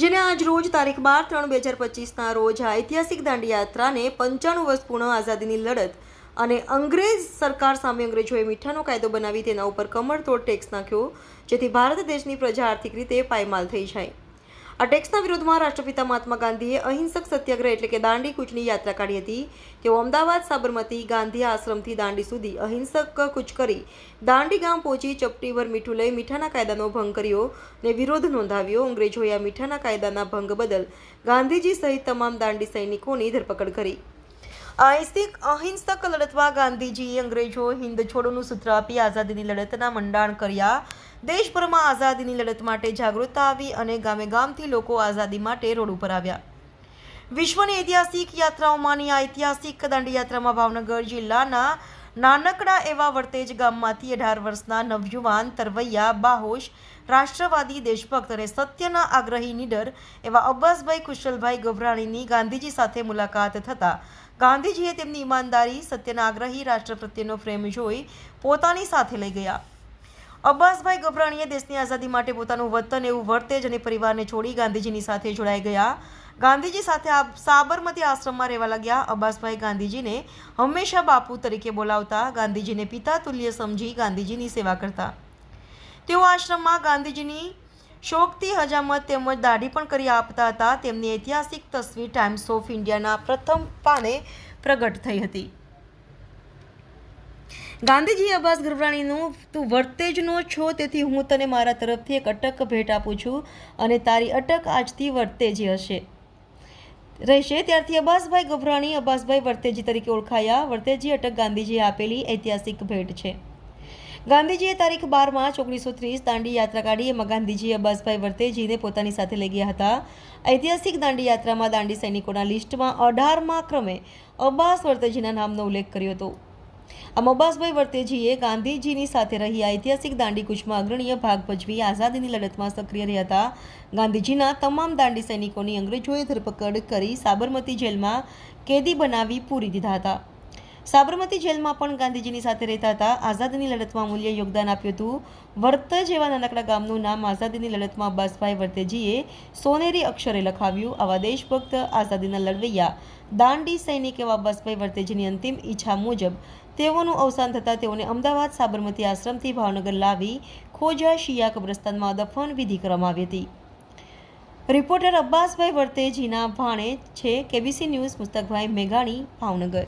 જેને આજ રોજ તારીખ બાર ત્રણ બે હજાર પચીસના રોજ આ ઐતિહાસિક દાંડી યાત્રાને પંચાણું વર્ષ પૂર્ણ આઝાદીની લડત અને અંગ્રેજ સરકાર સામે અંગ્રેજોએ મીઠાનો કાયદો બનાવી તેના ઉપર કમરતોડ ટેક્સ નાખ્યો, જેથી ભારત દેશની પ્રજા આર્થિક રીતે પાયમાલ થઈ જાય. આ ટેક્સના વિરોધમાં રાષ્ટ્રપિતા મહાત્મા ગાંધીએ અહિંસક સત્યાગ્રહ એટલે કે દાંડી કૂચની યાત્રા કાઢી હતી. તેઓ અમદાવાદ, સાબરમતી, ગાંધી આશ્રમથી દાંડી સુધી અહિંસક કૂચ કરી દાંડી ગામ પહોંચી ચપટીભર મીઠું લઈ મીઠાના કાયદાનો ભંગ કર્યો ને વિરોધ નોંધાવ્યો. અંગ્રેજોએ આ મીઠાના કાયદાના ભંગ બદલ ગાંધીજી સહિત તમામ દાંડી સૈનિકોની ધરપકડ કરી. અહિંસક અહિંસક લડતમાં ગાંધીજીએ અંગ્રેજો હિંદ છોડોનું સૂત્ર આપી આઝાદીની લડતના મંડાણ કર્યા. દેશભરમાં આઝાદીની લડત માટે જાગૃતતા આવી અને ગામે ગામથી લોકો આઝાદી માટે રોડ ઉપર આવ્યા. વિશ્વની ઐતિહાસિક યાત્રાઓમાંની આ ઐતિહાસિક દાંડીયાત્રામાં ભાવનગર જિલ્લાના નાનકડા એવા વર્તેજ ગામમાંથી અઢાર વર્ષના નવયુવાન તરવૈયા બાહોશ, રાષ્ટ્રવાદી દેશભક્ત અને સત્યના આગ્રહી નીડર એવા અબ્બાસભાઈ કુશલભાઈ ગભરાણીની ગાંધીજી સાથે મુલાકાત થતા ગાંધીજીએ તેમની ઈમાનદારી, સત્યના આગ્રહી રાષ્ટ્ર પ્રત્યેનો પ્રેમ જોઈ પોતાની સાથે લઈ ગયા. અબ્બાસભાઈ ગભરાણીએ દેશની આઝાદી માટે પોતાનું વતન એવું વર્તેજ અને પરિવારને છોડી ગાંધીજીની સાથે જોડાઈ ગયા. ગાંધીજી સાથે સાબરમતી આશ્રમમાં રહેવા લાગ્યા. અબ્બાસભાઈ ગાંધીજીને હંમેશા બાપુ તરીકે બોલાવતા, ગાંધીજીને પિતા તુલ્ય સમજી ગાંધીજીની સેવા કરતા. તેઓ આશ્રમમાં ગાંધીજીની શોકથી હજામત તેમજ દાઢી પણ કરી આપતા હતા. તેમની ઐતિહાસિક તસવીર ટાઈમ્સ ઓફ ઇન્ડિયાના પ્રથમ પાને પ્રગટ થઈ હતી. ગાંધીજી અબ્બાસ ગરવાણીનું તું વર્તેજનો છો, તેથી હું તને મારા તરફથી એક અટક ભેટ આપું છું અને તારી અટક આજથી વર્તેજી હશે. રહેશે. ત્યારથી અબ્બાસભાઈ ગભરાણી, અબ્બાસભાઈ વર્તેજી તરીકે ઓળખાયા. વર્તેજી અટક ગાંધીજીએ આપેલી ઐતિહાસિક ભેટ છે. ગાંધીજીએ તારીખ બાર માર્ચ ઓગણીસો ત્રીસ દાંડી યાત્રા કાઢી. એમાં ગાંધીજીએ અબ્બાસભાઈ વર્તેજીને પોતાની સાથે લઈ ગયા હતા. ઐતિહાસિક દાંડી યાત્રામાં દાંડી સૈનિકોના લિસ્ટમાં અઢારમા ક્રમે અબ્બાસ વર્તેજીના નામનો ઉલ્લેખ કર્યો હતો. અબ્બાસભાઈ વર્તેજીએ ગાંધીજીની સાથે રહી ઐતિહાસિક દાંડી કૂચમાં અગ્રણીય ભાગ ભજવી આઝાદીની લડતમાં સક્રિય રહ્યા હતા. ગાંધીજીના તમામ દાંડી સૈનિકોની અંગ્રેજોએ ધરપકડ કરી સાબરમતી જેલમાં કેદી બનાવી પૂરી દીધા હતા. સાબરમતી જેલમાં પણ ગાંધીજીની સાથે રહેતા હતા. આઝાદીની લડતમાં મૂલ્ય યોગદાન આપ્યું હતું. વર્ત જેવા નાનકડા ગામનું નામ આઝાદીની લડતમાં અબ્બાસભાઈ વર્તેજીએ સોનેરી અક્ષરે લખાવ્યું. આવા દેશભક્ત આઝાદીના લડવૈયા દાંડી સૈનિક એવા અબ્બાસભાઈ વર્તેજીની અંતિમ ઈચ્છા મુજબ તેઓનું અવસાન થતાં તેઓને અમદાવાદ સાબરમતી આશ્રમથી ભાવનગર લાવી ખોજા શિયા કબ્રસ્તાનમાં દફન વિધિ કરવામાં આવી હતી. રિપોર્ટર અબ્બાસભાઈ વર્તેજીના ભાણે છે. કેબીસી ન્યૂઝ મુસ્તકભાઈ મેઘાણી, ભાવનગર.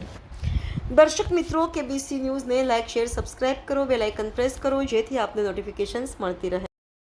દર્શક મિત્રો કેબીસી ન્યૂઝને લાઇક શેર સબસ્ક્રાઇબ કરો બેલાઇકન પ્રેસ કરો, જેથી આપને નોટિફિકેશન્સ મળતી રહે.